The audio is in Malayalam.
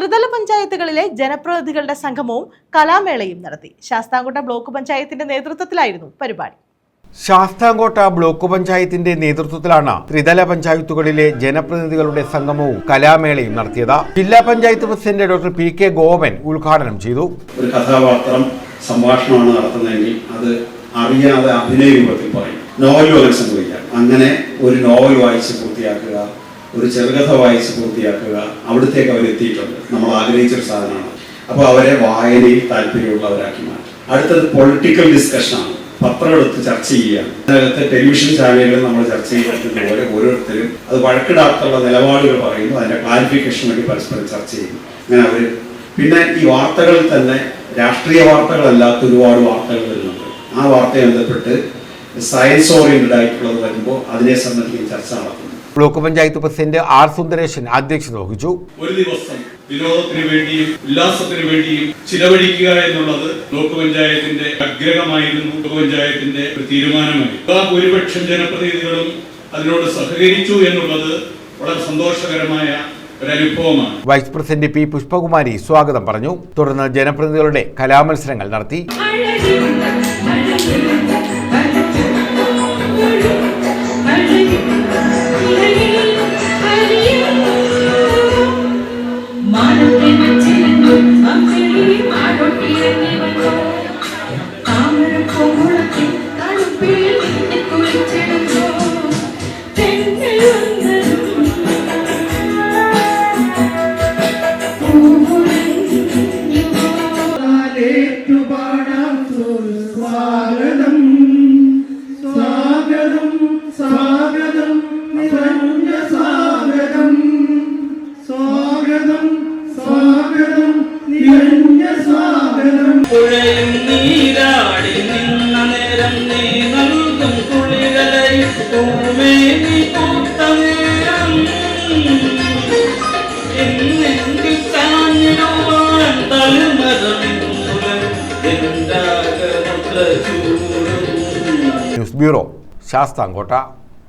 ത്രിതല പഞ്ചായത്തുകളിലെ ജനപ്രതിനിധികളുടെ സംഗമവും കലാമേളയും നടത്തി. ശാസ്താംകോട്ട ബ്ലോക്ക് പഞ്ചായത്തിന്റെ നേതൃത്വത്തിലായിരുന്നു പരിപാടി. ശാസ്താംകോട്ട ബ്ലോക്ക് പഞ്ചായത്തിന്റെ നേതൃത്വത്തിലാണ് ത്രിതല പഞ്ചായത്തുകളിലെ ജനപ്രതിനിധികളുടെ സംഗമവും കലാമേളയും നടത്തിയത്. ജില്ലാ panchayat president doctor P K Gopan ഉദ്ഘാടനം ചെയ്തു. ഒരു കഥാപാത്രം സംഭാഷണമാണ് നടത്തുന്നതെങ്കിൽ അത് അറിയാതെ അഭിനയ രൂപത്തിൽ പറയും നോവൽ അങ്ങനെ സംഭവിക്കാം. അങ്ങനെ ഒരു നോവൽ വായിച്ച് പൂർത്തിയാക്കുക ഒരു ചെറുകഥ വായിച്ച് പൂർത്തിയാക്കുക. അവിടത്തേക്ക് അവരെത്തിയിട്ടുണ്ട്. നമ്മൾ ആഗ്രഹിച്ചൊരു സാധനമാണ്. അപ്പോൾ അവരെ വായനയിൽ താല്പര്യമുള്ളവരാക്കി മാറ്റും അടുത്തത് പൊളിറ്റിക്കൽ ഡിസ്കഷനാണ് പത്രം എടുത്ത് ചർച്ച ചെയ്യുക അതിനകത്ത് ടെലിവിഷൻ ചാനലുകൾ നമ്മൾ ചർച്ച ചെയ്യുന്നതുപോലെ ഓരോരുത്തരും അത് വഴക്കിടാത്തുള്ള നിലപാടുകൾ പറയുന്നു. അതിന്റെ ക്ലാരിഫിക്കേഷൻ വേണ്ടി പരസ്പരം ചർച്ച ചെയ്യുന്നു. അങ്ങനെ അവർ പിന്നെ ഈ വാർത്തകളിൽ തന്നെ രാഷ്ട്രീയ വാർത്തകളല്ലാത്ത ഒരുപാട് വാർത്തകൾ വരുന്നുണ്ട് ആ വാർത്തയെ ബന്ധപ്പെട്ട് സയൻസ് ഓറിയന്റഡ് ആയിട്ടുള്ളത് വരുമ്പോൾ അതിനെ സംബന്ധിക്കുന്ന ചർച്ച നടത്തുന്നു. Block panchayat president R Sundaresan അധ്യക്ഷത വഹിച്ചു. ഒരു ദിവസം വിനോദത്തിന് വേണ്ടിയും ഉല്ലാസത്തിന് വേണ്ടിയും ചിലവഴിക്കുക എന്നുള്ളത് ബ്ലോക്ക് പഞ്ചായത്തിന്റെ അഗ്രഹമായിരുന്നു ബ്ലോക്ക് പഞ്ചായത്തിന്റെ ഒരു തീരുമാനമായിരുന്നു ആ ഭൂരിപക്ഷം ജനപ്രതിനിധികളും അതിനോട് സഹകരിച്ചു എന്നുള്ളത് വളരെ സന്തോഷകരമായ ഒരു അനുഭവമാണ്. വൈസ് പ്രസിഡന്റ് പി പുഷ്പകുമാരി സ്വാഗതം പറഞ്ഞു. തുടർന്ന് ജനപ്രതിനിധികളുടെ കലാമത്സരങ്ങൾ നടത്തി. പുഴയും നീരാടി നിന്ന നേരം നീ നൽകും കുളികളെ ന്യൂസ് ബ്യൂറോ ശാസ്താംകോട്ട.